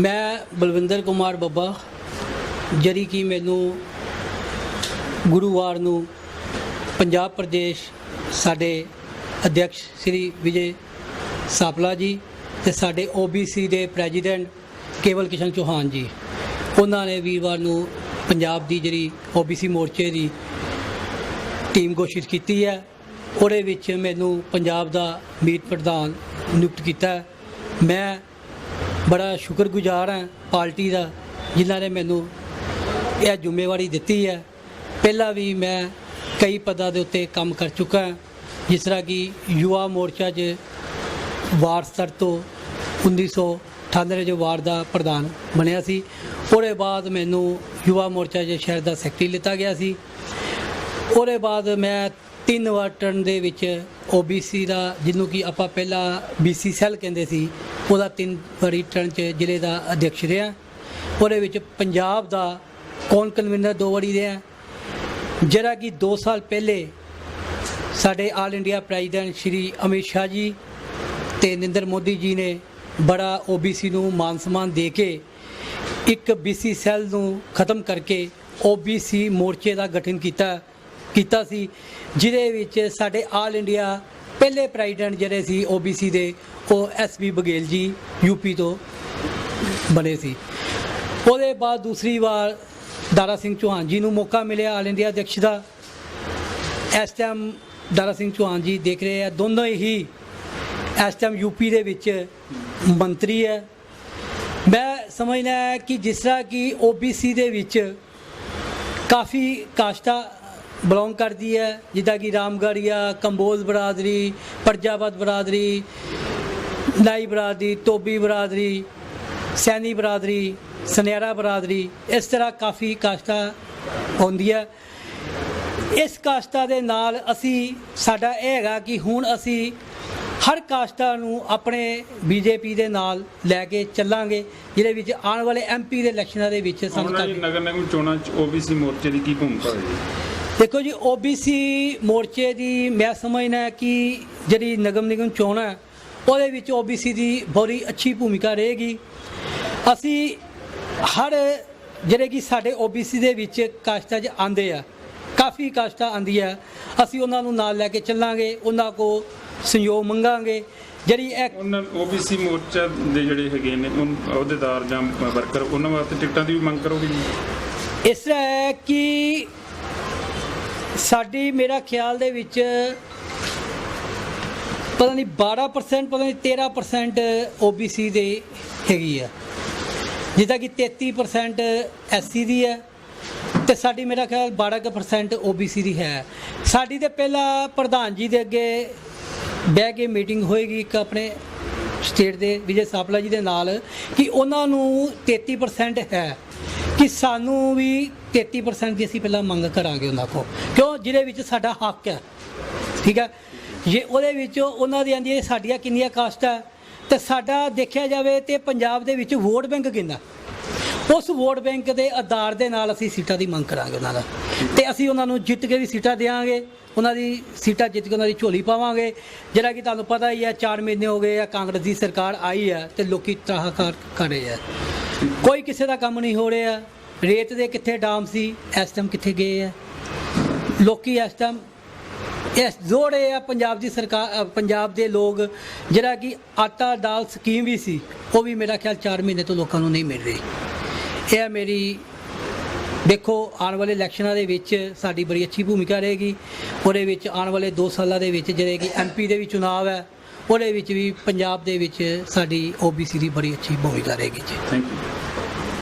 ਮੈਂ ਬਲਵਿੰਦਰ ਕੁਮਾਰ ਬੱਬਾ, ਜਿਹੜੀ ਕਿ ਮੈਨੂੰ ਗੁਰੂਵਾਰ ਨੂੰ ਪੰਜਾਬ ਪ੍ਰਦੇਸ਼ ਸਾਡੇ ਅਧਿਕਸ਼ ਸ੍ਰੀ ਵਿਜੇ ਸਾਪਲਾ ਜੀ ਤੇ ਸਾਡੇ OBC ਦੇ ਪ੍ਰੈਜ਼ੀਡੈਂਟ ਕੇਵਲ ਕਿਸ਼ਨ ਚੌਹਾਨ ਜੀ। ਉਹਨਾਂ ਨੇ ਵੀਰਵਾਰ ਨੂੰ ਪੰਜਾਬ ਦੀ ਜਿਹੜੀ OBC ਮੋਰਚੇ ਦੀ ਟੀਮ ਘੋਸ਼ਿਤ ਕੀਤੀ ਹੈ। ਉਹਦੇ ਵਿੱਚ ਮੈਨੂੰ ਪੰਜਾਬ ਦਾ ਮੀਤ ਪ੍ਰਧਾਨ ਨਿਯੁਕਤ ਕੀਤਾ ਮੈਂ ਬੜਾ ਸ਼ੁਕਰਗੁਜ਼ਾਰ ਹਾਂ ਪਾਰਟੀ ਦਾ, ਜਿਨ੍ਹਾਂ ਨੇ ਮੈਨੂੰ ਇਹ ਜ਼ਿੰਮੇਵਾਰੀ ਦਿੱਤੀ ਹੈ। ਪਹਿਲਾਂ ਵੀ ਮੈਂ ਕਈ ਪਦਾਂ ਦੇ ਉੱਤੇ ਕੰਮ ਕਰ ਚੁੱਕਾ ਹਾਂ, ਜਿਸ ਤਰ੍ਹਾਂ ਕਿ ਯੁਵਾ ਮੋਰਚਾ 'ਚ ਵਾਰਡ ਸਤਰ ਤੋਂ 1998 ਜੋ ਵਾਰਡ ਦਾ ਪ੍ਰਧਾਨ ਬਣਿਆ ਸੀ। ਉਹਦੇ ਬਾਅਦ ਮੈਨੂੰ ਯੁਵਾ ਮੋਰਚਾ 'ਚ ਸ਼ਹਿਰ ਦਾ ਸੈਕਟਰੀ ਲਿੱਤਾ ਗਿਆ ਸੀ। ਉਹਦੇ ਬਾਅਦ ਮੈਂ ਤਿੰਨ ਵਾਰ ਟਰਨ ਦੇ ਵਿੱਚ OBC ਦਾ, ਜਿਹਨੂੰ ਕਿ ਆਪਾਂ ਪਹਿਲਾਂ BC ਸੈੱਲ ਕਹਿੰਦੇ ਸੀ ਉਹਦਾ ਤਿੰਨ ਵਾਰੀ ਟਰਨ 'ਚ ਜ਼ਿਲ੍ਹੇ ਦਾ ਅਧਿਕਸ਼ ਰਿਹਾ। ਉਹਦੇ ਵਿੱਚ ਪੰਜਾਬ ਦਾ ਕੌਣ ਕਨਵੀਨਰ ਦੋ ਵਾਰੀ ਰਿਹਾ। ਜਿਹੜਾ ਕਿ 2 ਸਾਲ ਪਹਿਲੇ ਸਾਡੇ all India president Shri Amit Shah ji ਤੇ ਨਰਿੰਦਰ ਮੋਦੀ ਜੀ ਨੇ ਬੜਾ OBC ਨੂੰ ਮਾਨ ਸਨਮਾਨ ਦੇ ਕੇ ਇੱਕ BC ਸੈੱਲ ਨੂੰ ਖਤਮ ਕਰਕੇ OBC ਮੋਰਚੇ ਦਾ ਗਠਨ ਕੀਤਾ ਕੀਤਾ ਸੀ, ਜਿਹਦੇ ਵਿੱਚ ਸਾਡੇ ਆਲ ਇੰਡੀਆ ਪਹਿਲੇ ਪ੍ਰੈਜ਼ੀਡੈਂਟ ਜਿਹੜੇ ਸੀ OBC ਦੇ, ਉਹ ਐਸਬੀ ਬਗੇਲ ਜੀ ਯੂਪੀ ਤੋਂ ਬਣੇ ਸੀ। ਉਹਦੇ ਬਾਅਦ ਦੂਸਰੀ ਵਾਰ ਦਾਰਾ ਸਿੰਘ ਚੌਹਾਨ ਜੀ ਨੂੰ ਮੌਕਾ ਮਿਲਿਆ ਆਲ ਇੰਡੀਆ ਅਧਿਕਸ਼ ਦਾ। ਇਸ ਟਾਈਮ ਦਾਰਾ ਸਿੰਘ ਚੌਹਾਨ ਜੀ ਦੇਖ ਰਹੇ ਆ, ਦੋਨੋਂ ਹੀ ਇਸ ਟਾਈਮ ਯੂਪੀ ਦੇ ਵਿੱਚ ਮੰਤਰੀ ਹੈ। ਮੈਂ ਸਮਝਦਾ ਹੈ ਕਿ ਜਿਸ ਤਰ੍ਹਾਂ ਕਿ OBC ਦੇ ਵਿੱਚ ਕਾਫੀ ਕਾਸ਼ਤਾ ਬਿਲੋਂਗ ਕਰਦੀ ਹੈ ਜਿੱਦਾਂ ਕਿ ਰਾਮਗੜੀਆ ਕੰਬੋਜ ਬਰਾਦਰੀ ਪਰਜਾਵਤ ਬਰਾਦਰੀ ਨਾਈ ਬਰਾਦਰੀ ਤੋਬੀ ਬਰਾਦਰੀ ਸੈਣੀ ਬਰਾਦਰੀ ਸੁਨਿਆਰਾ ਬਰਾਦਰੀ ਇਸ ਤਰ੍ਹਾਂ ਕਾਫੀ ਕਾਸ਼ਤਾ ਹੁੰਦੀ ਹੈ। ਇਸ ਕਾਸ਼ਤਾ ਦੇ ਨਾਲ ਅਸੀਂ ਸਾਡਾ ਇਹ ਹੈਗਾ ਕਿ ਹੁਣ ਅਸੀਂ ਹਰ ਕਾਸ਼ਤਾ ਨੂੰ ਆਪਣੇ ਬੀਜੇਪੀ ਦੇ ਨਾਲ ਲੈ ਕੇ ਚੱਲਾਂਗੇ ਜਿਹਦੇ ਵਿੱਚ ਆਉਣ ਵਾਲੇ ਐਮਪੀ ਦੇ ਇਲੈਕਸ਼ਨਾਂ ਦੇ ਵਿੱਚ ਸਾਨੂੰ ਨਗਰ ਨਿਗਮ ਚੋਣਾਂ ਚ OBC ਮੋਰਚੇ ਦੀ ਕੀ ਭੂਮਿਕਾ ਹੋਏਗੀ ਦੇਖੋ ਜੀ OBC ਮੋਰਚੇ ਦੀ ਮੈਂ ਸਮਝਦਾ ਕਿ ਜਿਹੜੀ ਨਗਮ ਨਿਗਮ ਚੋਣ ਹੈ ਉਹਦੇ ਵਿੱਚ OBC ਦੀ ਬੜੀ ਅੱਛੀ ਭੂਮਿਕਾ ਰਹੇਗੀ। ਅਸੀਂ ਹਰ ਜਿਹੜੇ ਕਿ ਸਾਡੇ OBC ਦੇ ਵਿੱਚ ਕਾਸ਼ਤਾਂ 'ਚ ਆਂਦੇ ਆ ਕਾਫੀ ਕਾਸ਼ਤਾਂ ਆਂਦੀ ਆ। ਅਸੀਂ ਉਹਨਾਂ ਨੂੰ ਨਾਲ ਲੈ ਕੇ ਚੱਲਾਂਗੇ ਉਹਨਾਂ ਕੋ ਸਹਿਯੋਗ ਮੰਗਾਂਗੇ। ਜਿਹੜੀ ਇਹ ਉਹਨਾਂ OBC ਮੋਰਚਾ ਦੇ ਜਿਹੜੇ ਹੈਗੇ ਨੇ ਉਹ ਅਹੁਦੇਦਾਰ ਜਾਂ ਵਰਕਰ ਉਹਨਾਂ ਵਾਸਤੇ ਟਿਕਟਾਂ ਦੀ ਵੀ ਮੰਗ ਕਰੋਗੇ ਜੀ? ਇਸ ਤਰ੍ਹਾਂ ਹੈ ਕਿ ਸਾਡੀ ਮੇਰਾ ਖਿਆਲ ਦੇ ਵਿੱਚ ਪਤਾ ਨਹੀਂ 12% ਪਤਾ ਨਹੀਂ 13% OBC ਦੇ ਹੈਗੀ ਆ। ਜਿੱਦਾਂ ਕਿ 33% SC ਦੀ ਹੈ ਤੇ ਸਾਡੀ ਮੇਰਾ ਖਿਆਲ 12% OBC ਦੀ ਹੈ। ਸਾਡੀ ਤੇ ਪਹਿਲਾਂ ਪ੍ਰਧਾਨ ਜੀ ਦੇ ਅੱਗੇ ਬਹਿ ਕੇ ਮੀਟਿੰਗ ਹੋਏਗੀ ਇੱਕ ਆਪਣੇ ਸਟੇਟ ਦੇ ਵਿਜੇ ਸਾਪਲਾ ਜੀ ਦੇ ਨਾਲ ਕਿ ਉਹਨਾਂ ਨੂੰ 33% ਹੈ। ਕਿ ਸਾਨੂੰ ਵੀ 33% ਦੀ ਅਸੀਂ ਪਹਿਲਾਂ ਮੰਗ ਕਰਾਂਗੇ ਉਹਨਾਂ ਕੋਲ। ਕਿਉਂ? ਜਿਹਦੇ ਵਿੱਚ ਸਾਡਾ ਹੱਕ ਹੈ। ਠੀਕ ਹੈ? ਜੇ ਉਹਦੇ ਵਿੱਚ ਉਹਨਾਂ ਦੀ ਆਂਦੀ ਹੈ ਸਾਡੀਆਂ ਕਿੰਨੀਆਂ ਕਾਸਟ ਹੈ, ਤੇ ਸਾਡਾ ਦੇਖਿਆ ਜਾਵੇ ਤੇ ਪੰਜਾਬ ਦੇ ਵਿੱਚ ਵੋਟ ਬੈਂਕ ਕਿੰਨਾ ਉਸ ਵੋਟ ਬੈਂਕ ਦੇ ਆਧਾਰ ਦੇ ਨਾਲ ਅਸੀਂ ਸੀਟਾਂ ਦੀ ਮੰਗ ਕਰਾਂਗੇ ਉਹਨਾਂ ਦਾ। ਤੇ ਅਸੀਂ ਉਹਨਾਂ ਨੂੰ ਜਿੱਤ ਕੇ ਵੀ ਸੀਟਾਂ ਦੇਵਾਂਗੇ, ਉਹਨਾਂ ਦੀ ਸੀਟਾਂ ਜਿੱਤ ਕੇ ਉਹਨਾਂ ਦੀ ਝੋਲੀ ਪਾਵਾਂਗੇ। ਜਿਹੜਾ ਕਿ ਤੁਹਾਨੂੰ ਪਤਾ ਹੀ ਹੈ 4 ਮਹੀਨੇ ਹੋ ਗਏ ਆ, ਕਾਂਗਰਸ ਦੀ ਸਰਕਾਰ ਆਈ ਹੈ ਤੇ ਲੋਕੀ ਤਰਾਹਕਾਰ ਕਰ ਰਹੇ ਆ। ਕੋਈ ਕਿਸੇ ਦਾ ਕੰਮ ਨਹੀਂ ਹੋ ਰਿਹਾ। ਰੇਤ ਦੇ ਕਿੱਥੇ ਡਾਮ ਸੀ, ਇਸ ਟਾਈਮ ਕਿੱਥੇ ਗਏ ਆ। ਲੋਕੀ ਇਸ ਟਾਈਮ ਇਸ ਜੋੜੇ ਆ, ਪੰਜਾਬ ਦੀ ਸਰਕਾਰ ਪੰਜਾਬ ਦੇ ਲੋਕ, ਜਿਹੜਾ ਕਿ ਆਟਾ, ਦਾਲ, ਸਕੀਮ ਵੀ ਸੀ, ਉਹ ਵੀ ਮੇਰਾ ਖਿਆਲ 4 ਮਹੀਨੇ ਤੋਂ ਲੋਕਾਂ ਨੂੰ ਨਹੀਂ ਮਿਲ ਰਹੀ। ਇਹ ਹੈ ਮੇਰੀ, ਦੇਖੋ, ਆਉਣ ਵਾਲੇ ਇਲੈਕਸ਼ਨਾਂ ਦੇ ਵਿੱਚ ਸਾਡੀ ਬੜੀ ਅੱਛੀ ਭੂਮਿਕਾ ਰਹੇਗੀ। ਉਹਦੇ ਵਿੱਚ ਆਉਣ ਵਾਲੇ 2 ਸਾਲਾਂ ਦੇ ਵਿੱਚ ਜਿਹੜੇ ਕਿ ਐਮਪੀ ਦੇ ਵੀ ਚੁਣਾਵ ਹੈ ਉਹਦੇ ਵਿੱਚ ਵੀ ਪੰਜਾਬ ਦੇ ਵਿੱਚ ਸਾਡੀ OBC ਦੀ ਬੜੀ ਅੱਛੀ ਭੂਮਿਕਾ ਰਹੇਗੀ ਜੀ। Thank you